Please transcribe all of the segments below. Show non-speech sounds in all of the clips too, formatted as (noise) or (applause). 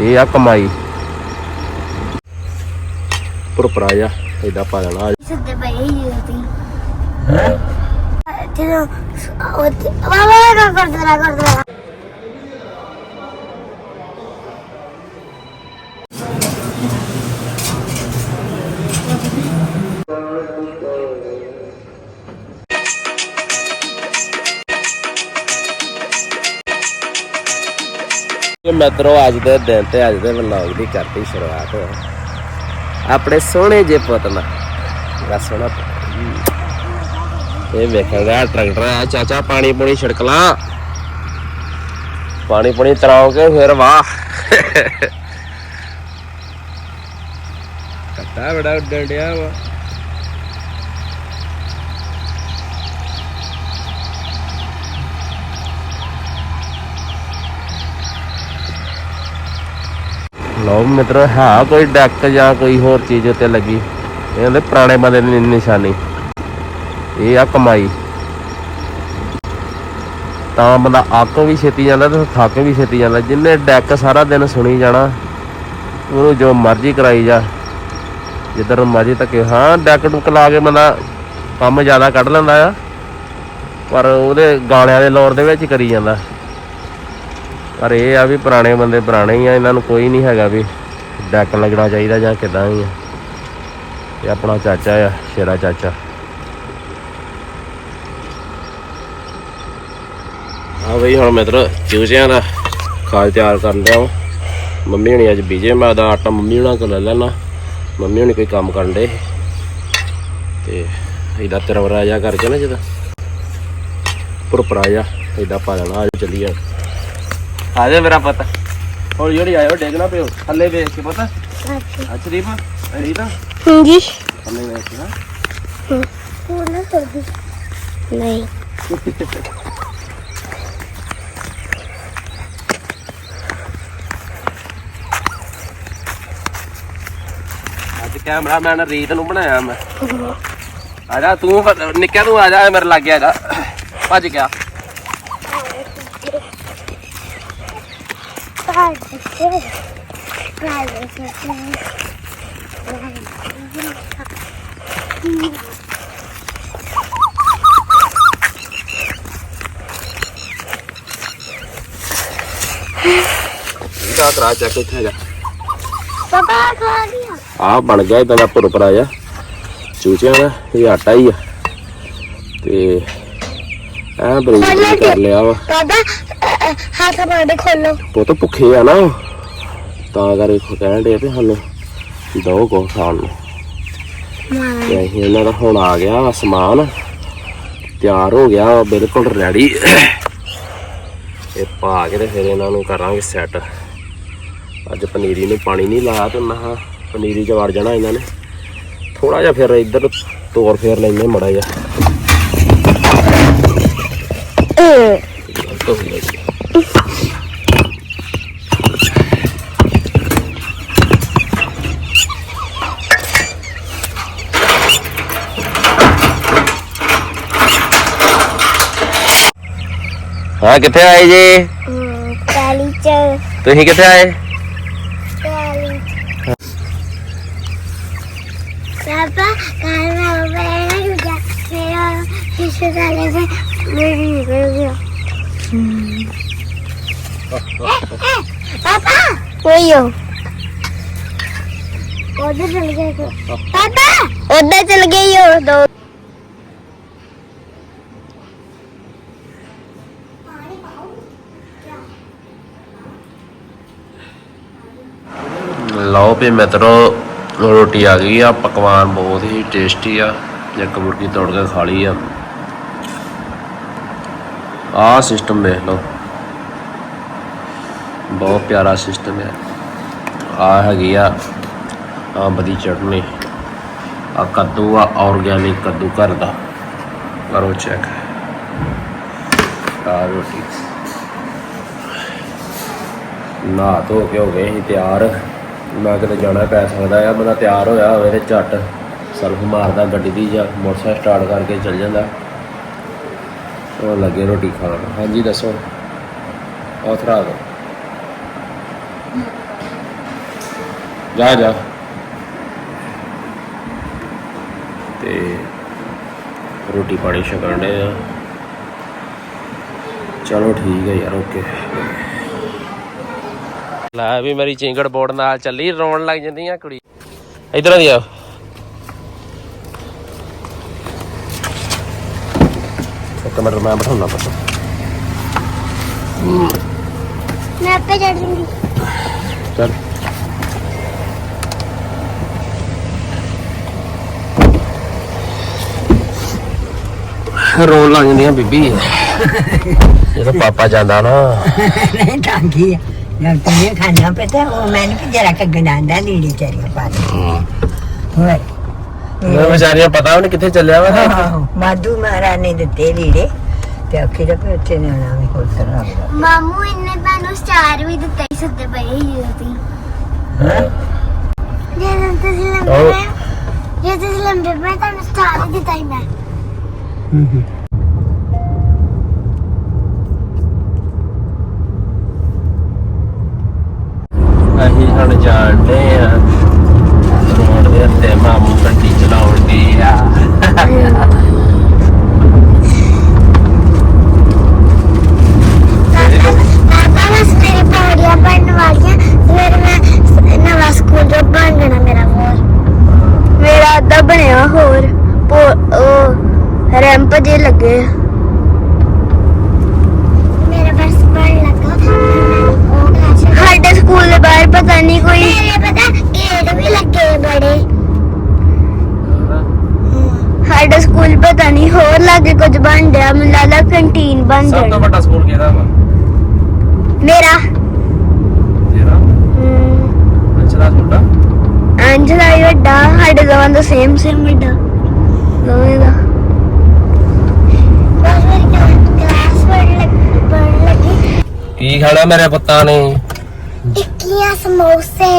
ਇਹ ਆ ਕਮਾਈ। ਪੁਰਪਰਾ ਜਾ ਏਦਾਂ ਪਾ ਲੈਣਾ ਸਿੱਧੇ ਪਈ ਹੀ? ਹੋਤੀ ਜਦੋਂ ਉਹ ਵਾਵਾ ਕਰ ਦਰਾ ਕਰ ਮਿੱਤਰੋ, ਅੱਜ ਦੇ ਦਿਨ ਤੇ ਅੱਜ ਦੇ ਵਲੌਗ ਦੀ ਕਰਤੀ ਸ਼ੁਰੂਆਤ। ਆਪਣੇ ਸੋਹਣੇ ਜੇ ਪੁੱਤ ਨਾਲ। ਬੜਾ ਸੋਹਣਾ ਪੁੱਤ। ਇਹ ਵੇਖਣ ਦਾ ਟਰੈਕਟਰ ਆ। ਚਾਚਾ, ਪਾਣੀ ਪੂਣੀ ਛਿੜਕ ਲਾ। ਪਾਣੀ ਪੂਣੀ ਤਰਾਓ ਕੇ ਫਿਰ ਵਾਹ ਕੱਟਾ ਬੜਾ ਉੱਡਣ ਡਿਆ ਵਾ। ਲਓ ਮਿੱਤਰੋ, ਹੈ, ਕੋਈ ਡੈਕ ਜਾਂ ਕੋਈ ਹੋਰ ਚੀਜ਼ ਉੱਤੇ ਲੱਗੀ। ਇਹ ਹੁੰਦੇ ਪੁਰਾਣੇ ਬੰਦੇ ਦੀ ਨਿਸ਼ਾਨੀ। ਇਹ ਆ ਕਮਾਈ। ਤਾਂ ਬੰਦਾ ਅੱਕ ਵੀ ਛੇਤੀ ਜਾਂਦਾ ਤੇ ਥੱਕ ਵੀ ਛੇਤੀ ਜਾਂਦਾ। ਜਿੰਨੇ ਡੈਕ ਸਾਰਾ ਦਿਨ ਸੁਣੀ ਜਾਣਾ, ਉਹਨੂੰ ਜੋ ਮਰਜ਼ੀ ਕਰਾਈ ਜਾ। ਜਿੱਧਰ ਮਰਜ਼ੀ ਧੱਕੇ। ਹਾਂ ਡੈਕ ਡੁਕ ਲਾ ਕੇ ਬੰਦਾ ਕੰਮ ਜ਼ਿਆਦਾ ਕੱਢ ਲੈਂਦਾ ਆ, ਪਰ ਉਹਦੇ ਗਾਣਿਆਂ ਦੇ ਲੋਰ ਦੇ ਵਿੱਚ ਕਰੀ ਜਾਂਦਾ। ਪਰ ਇਹ ਆ ਵੀ ਪੁਰਾਣੇ ਬੰਦੇ ਪੁਰਾਣੇ ਹੀ ਆ, ਇਹਨਾਂ ਨੂੰ ਕੋਈ ਨਹੀਂ ਹੈਗਾ ਵੀ ਡੈਕ ਲੱਗਣਾ ਚਾਹੀਦਾ ਜਾਂ ਕਿਦਾਂ ਹੀ ਆ। ਇਹ ਆਪਣਾ ਚਾਚਾ ਆ, ਸ਼ੇਰਾ ਚਾਚਾ। ਆ ਬਈ ਹੁਣ ਮਿੱਤਰ ਚੂਚਿਆਂ ਦਾ ਖਾਲ ਤਿਆਰ ਕਰਨ ਦਿਆ ਮੰਮੀ ਹੁਣੀ ਅੱਜ ਬੀਜੇ, ਮੈਂ ਦਾ ਆਟਾ ਮੰਮੀ ਹੁਣਾਂ ਕੋਲ ਲੈ ਲੈਣਾ ਮੰਮੀ ਹੁਣੀ ਕੋਈ ਕੰਮ ਕਰਨ ਦੇ ਤੇ ਇਹਦਾ ਤਰਵਰਾ ਜਾ ਕਰਕੇ ਨਾ ਜਦੋਂ ਪੁਰਪਰਾ ਜਾ ਇਹਦਾ ਪਾ ਲੈਣਾ ਅੱਜ ਚੱਲੀਏ। ਆ ਜਾ ਮੇਰਾ ਪੁੱਤ। ਹੌਲੀ ਹੌਲੀ ਆਇਓ ਡੇਗਣਾ ਪਿਓ ਥੱਲੇ ਵੇਖ ਕੇ ਪੁੱਤ। ਅੱਛਾ। ਦੀਪ ਰੀਤਾ ਹਾਂਜੀ। ਥੱਲੇ ਵੇਖ ਕੇ ਨਾ। ਉਹ ਨਾ ਕਰਦੀ ਨਹੀਂ। ਅੱਜ ਕੈਮਰਾਮੈਨ ਰੀਤ ਨੂੰ ਬਣਾਇਆ ਮੈਂ। ਆ ਜਾ ਤੂੰ ਨਿੱਕਿਆ ਤੂੰ ਆ ਜਾ ਮੇਰੇ ਲਾਗੇ ਆ ਜਾ। ਭੱਜ ਗਿਆ ਪਾੜ ਦੇ ਪਾੜ ਦੇ ਇਹਦਾ ਕਰਾ ਚੱਕ ਇੱਥੇ ਹੈਗਾ ਪਾਪਾ ਖਾ ਲਿਆ। ਆ ਬਣ ਗਿਆ ਇਦਾਂ ਦਾ ਪੁਰਪਰਾ ਜਾ ਚੂਚਿਆਂ ਦਾ ਇਹ ਆਟਾ ਹੀ ਆ। ਤੇ ਐ ਬਰੀਕ ਕਰ ਲਿਆ ਵਾ। ਪਾਪਾ ਹੱਥ ਮਾਰ ਖੋਲੋ। ਪੁੱਤ ਭੁੱਖੇ ਆ ਨਾ ਤਾਂ ਕਰਕੇ ਕਹਿਣ ਦੇ ਤੇ ਸਾਨੂੰ ਦੋ ਕੋ ਖਾਣ ਨੂੰ। ਤੇ ਅਸੀਂ ਇਹਨਾਂ ਦਾ ਹੁਣ ਆ ਗਿਆ ਵਾ ਸਮਾਨ ਤਿਆਰ ਹੋ ਗਿਆ ਵਾ ਬਿਲਕੁਲ ਰੈਡੀ ਇਹ ਪਾ ਕੇ ਤੇ ਫਿਰ ਇਹਨਾਂ ਨੂੰ ਕਰਾਂਗੇ ਸੈੱਟ ਅੱਜ ਪਨੀਰੀ ਨੂੰ ਪਾਣੀ ਨਹੀਂ ਲਾਇਆ ਤੇ ਨਾ ਪਨੀਰੀ ਚ ਵੜ ਜਾਣਾ ਇਹਨਾਂ ਨੇ। ਥੋੜਾ ਜਿਹਾ ਫਿਰ ਇੱਧਰ ਤੋਰ ਫੇਰ ਲੈਨੇ ਮੜਾ ਜਿਹਾ। ਗਲਤ ਹੋ ਗਿਆ। ਹਾਂ ਕਿੱਥੇ ਆਏ ਜੀ? ਕਾਲੀ ਚ ਤੁਸੀਂ ਕਿੱਥੇ ਆਏ? ਕਾਲੀ ਪਾਪਾ ਕਾਲਾ ਬੈਠ ਜਾ ਮੇਰਾ ਹਿੱਸਾ ਕਾਲੇ ਸੇ ਮੇਰੀ ਗਿਆ ਪਾਪਾ ਕੋਈਓ ਉਧਰ ਚਲ ਗਏ। ਪਾਪਾ ਉਧਰ ਚਲ ਗਈ ਹੋ ਦੋ ਲਓ ਵੀ ਮਿੱਤਰੋ, ਰੋਟੀ ਆ ਗਈ ਆ, ਪਕਵਾਨ ਬਹੁਤ ਹੀ ਟੇਸਟੀ ਆ, ਇੱਕ ਮੁਰਗੀ ਤੋੜ ਕੇ ਖਾ ਲਈ ਆ। ਆਹ ਸਿਸਟਮ ਦੇਖ ਲਓ। ਬਹੁਤ ਪਿਆਰਾ ਸਿਸਟਮ ਹੈ ਆ ਹੈਗੀ ਆ ਅੰਬ ਦੀ ਚਟਨੀ। ਆ ਕੱਦੂ ਆ ਆਰਗੈਨਿਕ ਕੱਦੂ ਘਰ ਦਾ। ਕਰੋ ਚੈੱਕ ਆ ਰੋਟੀ। ਨਹਾ ਧੋ ਕੇ ਹੋ ਗਏ ਸੀ ਤਿਆਰ। ਨਾ ਕਿਤੇ ਜਾਣਾ ਪੈ ਸਕਦਾ ਆ, ਬੰਦਾ ਤਿਆਰ ਹੋਇਆ ਹੋਵੇ ਤੇ ਝੱਟ ਸਲਫ ਮਾਰਦਾ ਗੱਡੀ ਦੀ ਜਾਂ ਮੋਟਰਸਾਈਕਲ ਸਟਾਰਟ ਕਰਕੇ ਚੱਲ ਜਾਂਦਾ। ਉਹ ਲੱਗੇ ਰੋਟੀ ਖਾਣ। ਹਾਂਜੀ, ਦੱਸੋ। ਔਥਰਾ ਦੋ ਜਾ ਜਾ। ਤੇ ਰੋਟੀ ਪਾਣੀ ਛਕਣ ਦੇ ਆ। ਚਲੋ ਠੀਕ ਹੈ ਯਾਰ, ਓਕੇ। ਲੈ ਵੀ ਮੇਰੀ ਚਿੰਗੜ ਬੋਰਡ ਨਾਲ ਚੱਲੀ ਰੋਣ ਲੱਗ ਜਾਂਦੀਆਂ ਕੁੜੀ। ਇਧਰ ਦੀ ਆ ਇੱਕ ਮਿੰਟ ਮੈਂ ਬਿਠਾਉਣਾ ਪਤਾ। ਮੈਂ ਆਪੇ ਚੜ ਜੂੰਗੀ। ਚੱਲ। ਰੋਣ ਲੱਗ ਜਾਂਦੀਆਂ ਬੀਬੀ। ਜਦੋਂ ਪਾਪਾ ਜਾਂਦਾ ਨਾ। ਨਹੀਂ ਟਾਂਗੀ ਜਦ ਤੀਏ ਖਾਣਾ ਪਤਾ ਉਹ ਮੈਨੂੰ ਕਿ ਜਰਾ ਕ ਗਨਾਂਦਾ ਲੀੜੀ ਚਰੀ ਪਾ ਹੋਏ ਉਹ ਵਿਚਾਰੀਆਂ ਪਤਾ ਉਹਨੇ ਕਿੱਥੇ ਚੱਲਿਆ ਵਾ ਤੇ ਮਾਦੂ ਮਹਾਰਾਣੀ ਦੇ ਤੇ ਲੀੜੇ ਤੇ ਅਖੀਰ ਤੇ ਉੱਥੇ ਨੇ ਆਣਾ ਵੀ ਕੋਲ ਤਰ੍ਹਾਂ ਮਾਮੂ ਇਹਨੇ ਤੁਹਾਨੂੰ ਸਟਾਰ ਵੀ ਦਿੱਤਾ ਹੀ ਸੁੱਤੇ ਪਏ ਹੀ ਤੁਸੀਂ ਜਦੋਂ ਤੁਸੀਂ ਲੰਬੇ ਆਹੋ। ਪਏ ਜੇ ਤੁਸੀਂ ਲੰਬੇ ਪਏ ਤੁਹਾਨੂੰ ਸਟਾਰ ਹੀ ਦਿੱਤਾ ਹੀ ਮੈਂ ਅਸੀਂ ਹੁਣ ਜਾਣਦੇ ਆ ਰੋਡ ਦੇ ਉੱਤੇ ਮਾਮੂ ਗੱਡੀ ਚਲਾਉਂਦੀ ਆ। ਸਕੂਲ ਜੋ ਬਣ ਜਾਣਾ ਮੇਰਾ ਹੋਰ। ਮੇਰਾ ਅੱਧਾ ਬਣਿਆ ਹੋਰ ਉਹ ਰੈਂਪ ਜੇ ਲੱਗੇ ਮੇਰਾ ਬਸ ਬਣ ਲੱਗਾ ਉਹ ਕਲਾਸ ਸਾਡੇ ਸਕੂਲ ਦੇ ਬਾਹਰ ਪਤਾ ਨਹੀਂ ਕੋਈ ਮੇਰੇ ਪਤਾ ਗੇਟ ਵੀ ਲੱਗੇ ਬੜੇ ਸਾਡੇ ਸਕੂਲ ਪਤਾ ਨਹੀਂ ਹੋਰ ਲਾਗੇ ਕੁਝ ਬਣ ਰਿਹਾ ਮੈਨੂੰ ਲੱਗਦਾ ਕੰਟੀਨ ਬਣ ਸਭ ਤੋਂ ਵੱਡਾ ਸਕੂਲ ਕਿਹਦਾ ਵਾ? ਮੇਰਾ। ਤੇਰਾ? ਹਮ, ਅੱਛਾ ਛੋਟਾ ਅੰਜਲਾ ਹੀ ਵੱਡਾ ਸਾਡੇ ਦੋਵਾਂ ਦਾ ਸੇਮ ਸੇਮ ਵੱਡਾ। ਦੋਵੇਂ ਦਾ। ਬਸ ਮੇਰੀ ਕਲਾਸ ਪੜ੍ਹਨ ਲੱਗੀ ਕੀ ਖਾਣਾ ਮੇਰੇ ਪੁੱਤਾਂ ਨੇ? ਟਿੱਕੀਆਂ ਸਮੋਸੇ।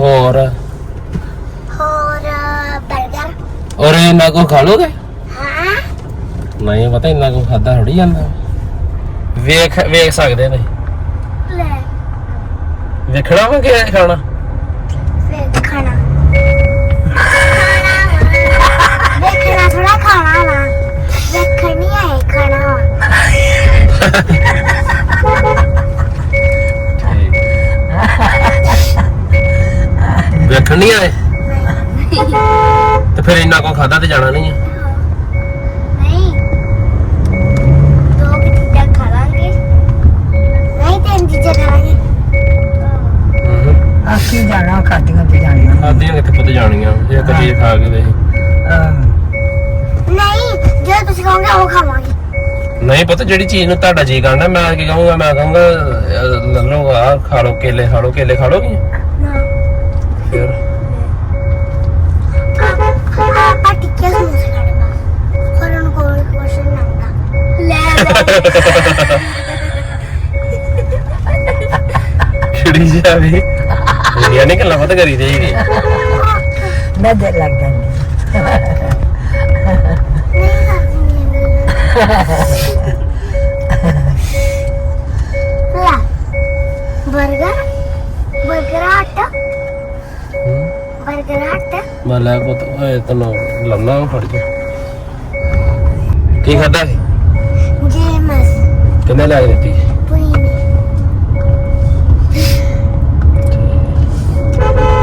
ਹੋਰ? ਔਰ ਇਹਨਾਂ ਕੋ ਖਾ ਲੋਗੇ? ਹਾਂ। ਨਹੀਂ ਪਤਾ ਇੰਨਾ ਕੋ ਖਾਦਾ ਥੋੜੀ ਜਾਂਦਾ। ਵੇਖ ਵੇਖ ਸਕਦੇ ਨੇ ਲੈ। ਵੇਖਣਾ ਵਾ ਕਿ ਖਾਣਾ? ਫਿਰ ਖਾਣਾ ਦੇਖਣਾ ਥੋੜਾ ਖਾਣਾ ਵਾ। ਵੇਖਣੀ ਹੈ ਖਾਣਾ ਵਾ। ਵੇਖਣ ਨਹੀਂ। ਆਏ ਫਿਰ ਇੰਨਾ ਕੋ ਖਾਦਾ ਤੇ ਜਾਣਾ ਨਹੀਂ ਹੈ ਨਹੀਂ। ਦੋ ਕੁ ਚੀਜ਼ਾਂ ਖਾ ਲਾਂਗੇ ਨਹੀਂ ਤਿੰਨ ਚੀਜ਼ਾਂ ਖਾਵਾਂਗੇ। ਆਖੀ ਜਾਣਾ ਖਾਦੀਆਂ ਤੇ ਜਾਣੀਆਂ। ਖਾਦੀਆਂ ਕਿੱਥੇ ਪੁੱਤ ਜਾਣੀਆਂ? ਇਹ ਤਾਂ ਚੀਜ਼ ਖਾ ਕੇ ਨਹੀਂ ਜੋ ਤੁਸੀਂ ਕਹੋਗੇ ਉਹ ਖਾਵਾਂਗੇ। ਨਹੀਂ ਪਤਾ ਜਿਹੜੀ ਚੀਜ਼ ਨੂੰ ਤੁਹਾਡਾ ਜੀ ਕਰਦਾ ਮੈਂ ਕੀ ਕਹੂੰਗਾ ਮੈਂ ਕਹੂੰਗਾ ਅਹ, ਲੈ ਲਓ ਆ ਖਾ ਲਓ ਕੇਲੇ ਖਾ ਲਓ ਕੇਲੇ ਖਾ ਲੋਗੇ ਨਾ। ਖਿੜੀ ਜਾਵੇ। ਦੁਨੀਆ ਨੇ ਗੱਲਾਂ ਪਤਾ ਕਰੀ ਜਾਈਦੀ ਮੈਂ ਦੇ ਲੱਗ ਜਾਂਦੀ। ਬਰਗਰ ਬਰਗਰ ਆਟਾ ਬਰਗਰ ਆਟਾ ਮੈਂ ਲੈ ਫੜ ਕੇ। ਕੀ ਖਾਦਾ ਸੀ? ਕਿੰਨੇ ਲੈ ਕੇ ਦਿੱਤੀ? ਪੁਈਨੀ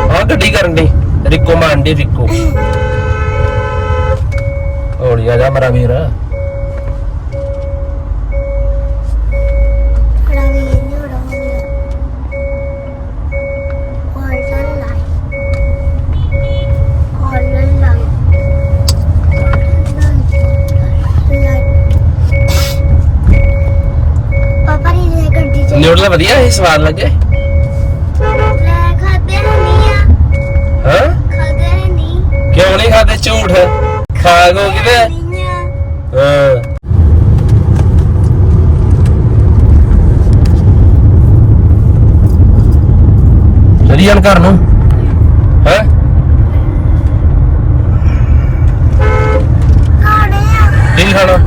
ਹਾਂ ਗੱਡੀ ਕਰਨ ਦੀ। ਰਿਕੋ ਮਾਂਡੀ ਰਿਕੋ। ਹੌਲੀ ਆ ਜਾ ਮੇਰਾ ਵੀਰ। ਨਿਊਡਲ ਵਧੀਆ ਸੀ ਸਵਾਦ ਲੱਗੇ? ਲੈ ਖਾਦੇ ਨਹੀਂ ਆ। ਹਾਂ? ਖਾਦੇ ਨਹੀਂ ਕਿਉਂ ਨਹੀਂ ਖਾਦੇ ਝੂਠ। ਖਾ ਗੋ ਕਿਤੇ ਨਹੀਂ ਆ। ਹਾਂ। ਚਲੀਏ ਘਰ ਨੂੰ। ਹੈ? ਕੀ ਖਾਣਾ?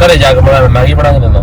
ਘਰੇ ਜਾ ਕੇ ਬਣਾ ਮੈਂ ਮੈਗੀ ਬਣਾ ਕੇ ਦਿੰਦਾ।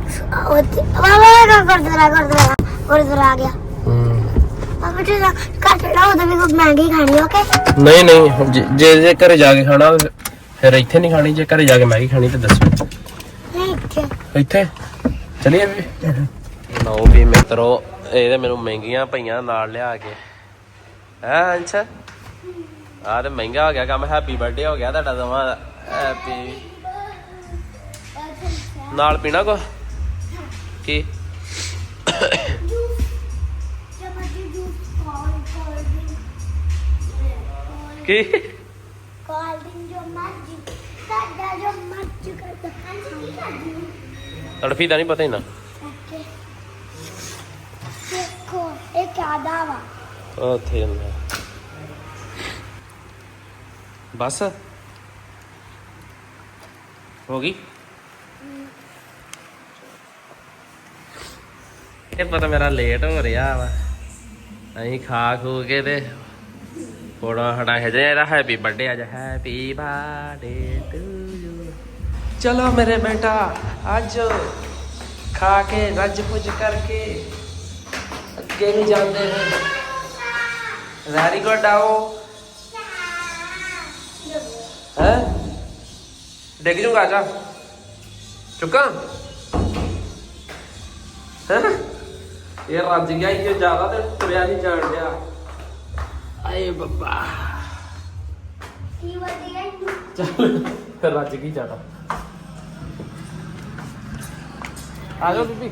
ਹੈਗਾ ਪਾਪਾ ਗੁਰਦੁਆਰਾ ਗੁਰਦੁਆਰਾ ਗੁਰਦੁਆਰਾ ਆ ਗਿਆ ਪਾਪਾ ਜਦੋਂ ਘਰ ਚੜਾ ਉਦੋਂ ਵੀ ਕੋਈ ਮੈਗੀ ਖਾਣੀ ਓਕੇ ਨਹੀਂ ਨਹੀਂ, ਜੇ- ਜੇ ਜੇ ਘਰੇ ਜਾ ਕੇ ਖਾਣਾ ਫਿਰ ਇੱਥੇ ਨਹੀਂ ਖਾਣੀ, ਜੇ ਘਰੇ ਜਾ ਕੇ ਮੈਗੀ ਖਾਣੀ ਤੇ ਦੱਸੋ। ਨਹੀਂ ਇੱਥੇ? ਇੱਥੇ ਚਲੀਏ ਵੀ। ਲਓ ਵੀ ਮਿੱਤਰੋ, ਇਹ ਮੈਨੂੰ ਮਹਿੰਗੀਆਂ ਪਈਆਂ ਨਾਲ ਲਿਆ ਕੇ। ਹੈ ਅੱਛਾ ਆ ਤੇ ਮਹਿੰਗਾ ਹੋ ਗਿਆ, ਕੰਮ ਹੈਪੀ ਬਰਥਡੇ ਹੋ ਗਿਆ ਤੁਹਾਡਾ ਦਵਾ ਹੈਪੀ। ਨਾਲ ਪੀਣਾ ਕੋ? ਕੀ ਕੀ? ਕਾਲਡਿੰਗ ਜੋ ਮਰਜ਼ੀ ਸਾਡਾ ਜੋ ਮਰਜ਼ੀ ਕਰਦਾ ਹਾਂਜੀ ਕੀ ਕਰਦੀ ਤੜਫੀ ਦਾ ਨਹੀਂ ਪਤਾ ਹੀ ਦੇਖੋ ਇਹ ਕਿਆ ਦਾਵਾ ਉੱਥੇ ਜਾਂਦਾ। ਬਸ। ਹੋ ਗਈ? ਇਹ ਪਤਾ ਮੇਰਾ ਲੇਟ ਹੋ ਰਿਹਾ ਵਾ। ਅਸੀਂ ਖਾ ਖੂ ਕੇ ਤੇ ਫੋੜਾ ਹਟਾ ਹੈ ਜੇ ਇਹਦਾ ਹੈਪੀ ਬਰਥਡੇ ਅੱਜ। ਹੈਪੀ ਬਰਥਡੇ ਟੂ ਯੂ ਚਲੋ ਮੇਰੇ ਬੇਟਾ, ਅੱਜ ਖਾ ਕੇ ਰੱਜ ਪੁੱਜ ਕਰਕੇ ਅੱਗੇ ਨੂੰ ਜਾਂਦੇ ਹਾਂ ਵੈਰੀ ਗੁੱਡ ਆਓ। ਹੈ? ਡਿੱਗ ਜੂਗਾ ਜਾ ਚੁੱਕਾ? ਹੈ? ਇਹ ਰੱਜ ਗਿਆ ਇਹ ਜ਼ਿਆਦਾ ਤੇ ਤੁਰਿਆ ਨਹੀਂ ਜਾਣ ਡਿਆ ਆਏ ਬੱਬਾ। ਕੀ ਵਧੀਆ ਚੱਲ ਫਿਰ ਰੱਜ ਗਈ ਜ਼ਿਆਦਾ। ਆ ਜਾਓ ਬੀਬੀ।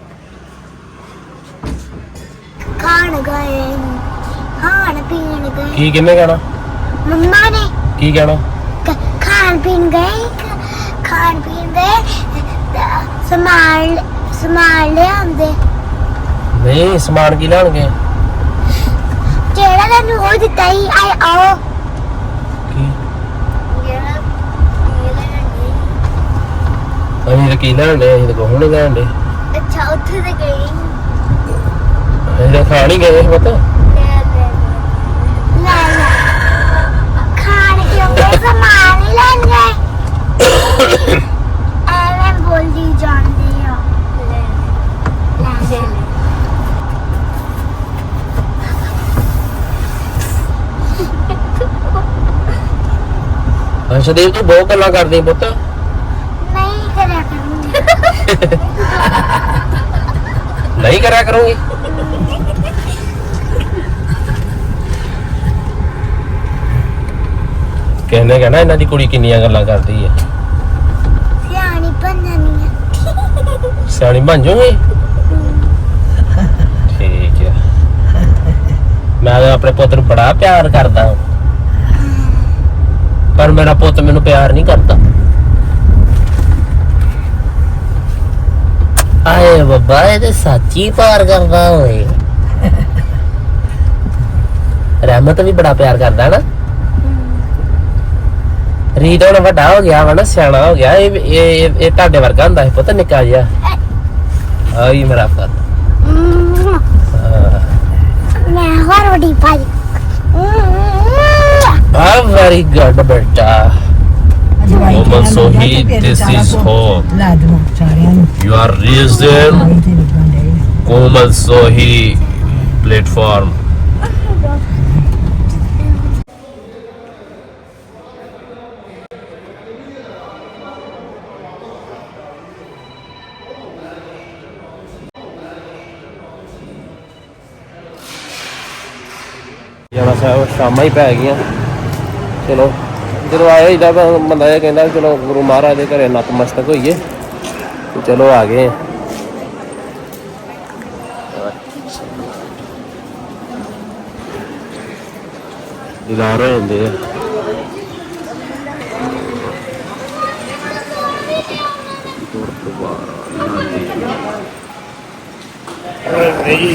ਖਾਣ ਗਏ ਖਾਣ ਪੀਣ ਗਏ ਕੀ ਕਿੰਨੇ ਕਹਿਣਾ? ਮੰਮਾ ਨੇ। ਕੀ ਕਹਿਣਾ? ਕ- ਖਾਣ ਪੀਣ ਗਏ ਖ- ਖਾਣ ਪੀਣ ਗਏ ਤੇ ਸਮਾਨ ਸਮਾਨ ਲਿਆਉਂਦੇ ਨਹੀਂ ਸਮਾਨ ਕੀ ਲੈਣਗੇ? ਜਿਹੜਾ ਤੈਨੂੰ ਉਹ ਦਿੱਤਾ ਹੀ ਆਏ ਆਓ। ਕੀ? ਅਸੀਂ ਤਾਂ ਕੀ ਲੈਣਦੇ ਅਸੀਂ ਤਾਂ ਕੁਛ ਨਹੀਂ ਲੈਣਦੇ ਅੱਛਾ ਉੱਥੇ ਤੇ ਗਏ ਅਸੀਂ ਤਾਂ ਖਾਣ ਹੀ ਗਏ ਪਤਾ। ਲੈ ਲੈ ਖਾਣ ਕਿਉਂ ਸਮਾਨ ਹੀ ਗਏ। (coughs) ਐਵੇਂ ਬੋਲਦੀ ਜਾਂਦੀ ਆ ਲੈ ਲੈ ਲੈ ਅਸ਼ਦੀਪ ਤੂੰ ਬਹੁਤ ਗੱਲਾਂ ਕਰਦੀ ਪੁੱਤ। ਨਹੀਂ ਕਰਿਆ ਕਰੂੰਗੀ। ਨਹੀਂ ਕਰਿਆ ਕਰੂੰਗੀ। ਕਹਿੰਦੇ ਕਹਿੰਦਾ ਇਹਨਾਂ ਦੀ ਕੁੜੀ ਕਿੰਨੀਆਂ ਗੱਲਾਂ ਕਰਦੀ ਹੈ ਸਿਆਣੀ ਬਣਨੀ ਆ। ਸਿਆਣੀ ਬਣ ਜੂਗੀ? ਠੀਕ ਹੈ ਮੈਂ ਆਪਣੇ ਪੁੱਤ ਨੂੰ ਬੜਾ ਪਿਆਰ ਕਰਦਾ ਹਾਂ। ਪਰ ਮੇਰਾ ਪੁੱਤ ਮੈਨੂੰ ਪਿਆਰ ਨਹੀਂ ਕਰਦਾ। ਆਏ ਬੱਬਾ, ਇਹ ਤੇ ਸੱਚੀ ਪਿਆਰ ਕਰਦਾ ਓਏ। ਰਹਿਮਤ ਵੀ ਬੜਾ ਪਿਆਰ ਕਰਦਾ ਨਾ। ਰੀਤ ਹੁਣ ਵੱਡਾ ਹੋ ਗਿਆ ਵਾ ਨਾ, ਸਿਆਣਾ ਹੋ ਗਿਆ। ਇਹ ਇਹ, ਇਹ- ਤੁਹਾਡੇ ਵਰਗਾ ਹੁੰਦਾ ਸੀ ਪੁੱਤ, ਨਿੱਕਾ ਜਿਹਾ। ਆਈ ਮੇਰਾ ਪੁੱਤ। ਮੈਂ ਹੋਰ ਵੱਡੀ ਭਾਈ ਆ ਵੈਰੀ ਗੁੱਡ ਬੇਟਾ Woman, so he- this is hope. ਲਾ ਦਵਾਂ ਸਾਰਿਆਂ ਨੂੰ You are reason ਦਵਾਈ ਤੇ ਲੱਗਣ ਡਏ। Komal Sohi platform. ਜਾਣਾ ਸਾਹਿਬ ਸ਼ਾਮਾਂ ਹੀ ਪੈ ਗਈਆਂ ਚਲੋ ਜਦੋਂ ਆਏ ਇਦਾਂ ਬੰਦਾ ਇਹ ਕਹਿੰਦਾ ਚਲੋ ਗੁਰੂ ਮਹਾਰਾਜ ਦੇ ਘਰੇ ਨਤਮਸਤਕ ਹੋਈਏ ਤੇ ਚਲੋ ਆ ਗਏ ਦੀਦਾਰ ਹੋ ਜਾਂਦੇ ਆ।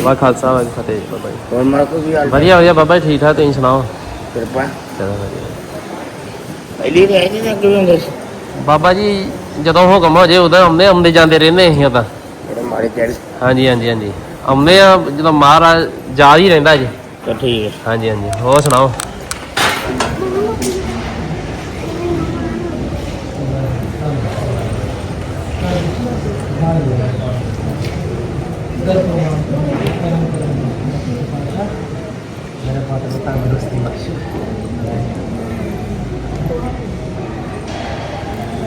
ਵਾ ਖਾਲਸਾ ਵਾ ਫਤਿਹ ਜੀ ਬਾਬਾ ਜੀ। ਹੋਰ ਮਾਂ ਕੋ ਵੀ ਹਾਲ ਵਧੀਆ ਵਧੀਆ ਬਾਬਾ ਜੀ ਠੀਕ ਠਾਕ ਤੁਸੀਂ ਸੁਣਾਓ? ਕਿਰਪਾ। ਚਲੋ ਵਧੀਆ। ਬਾਬਾ ਜੀ ਜਦੋਂ ਹੁਕਮ ਹੋ ਜੇ ਉਦੋਂ ਆਉਂਦੇ ਆਉਂਦੇ ਜਾਂਦੇ ਰਹਿੰਦੇ ਅਸੀਂ ਤਾਂ ਹਾਂਜੀ ਹਾਂਜੀ ਹਾਂਜੀ। ਆਉਂਦੇ ਜਦੋਂ ਮਹਾਰਾਜ ਯਾਦ ਹੀ ਰਹਿੰਦਾ ਜੀ। ਹਾਂਜੀ ਹਾਂਜੀ। ਹੋਰ ਸੁਣਾਓ?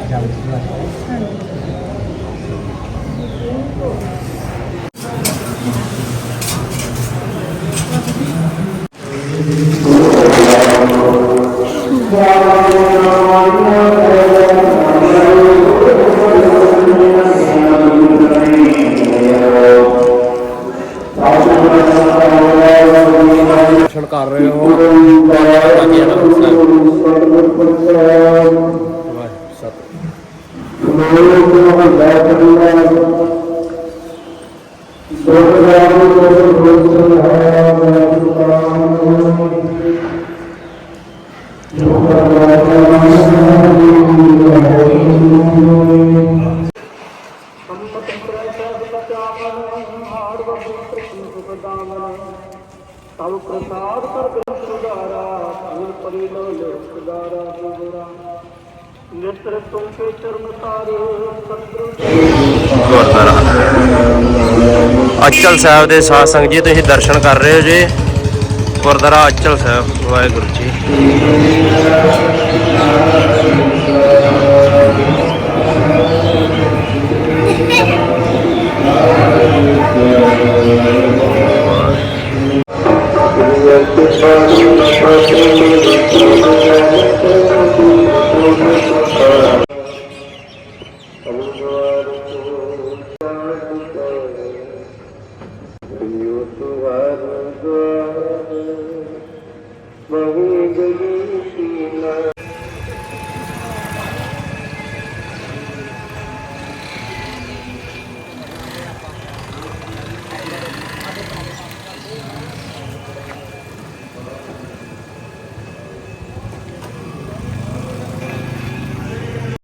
ਜਾਵੇ ਕਰ ਰਹੇ ਹੋ ਤਾਂ ਕਿ ਇਹਨਾਂ ਨੂੰ ਤੋਂ ਬੈਠ ਰਿਹਾ ਹੈ ਦੋਹਰਾ ਤੋਂ ਦੋਸਤ ਹੈ ਮੈਂ ਸੁਖਾਨ ਨੂੰ ਜੋ ਕਰਵਾਇਆ ਤਵ ਪ੍ਰਸਾਦ ਕਰ ਬਿਨ ਸੁਧਾਰਾ, ਫੂਲ ਪਰੀ ਲੋ ਲੋਕ ਸੁਧਾਰਾ। ਗੁਰਾ ਗੁਰਦੁਆਰਾ। ਅਚਲ ਸਾਹਿਬ ਦੇ ਸਾਧ ਸੰਗਤ ਜੀ, ਤੁਸੀਂ ਦਰਸ਼ਨ ਕਰ ਰਹੇ ਹੋ ਜੀ। ਗੁਰਦੁਆਰਾ ਅਚਲ ਸਾਹਿਬ, ਵਾਹਿਗੁਰੂ ਜੀ।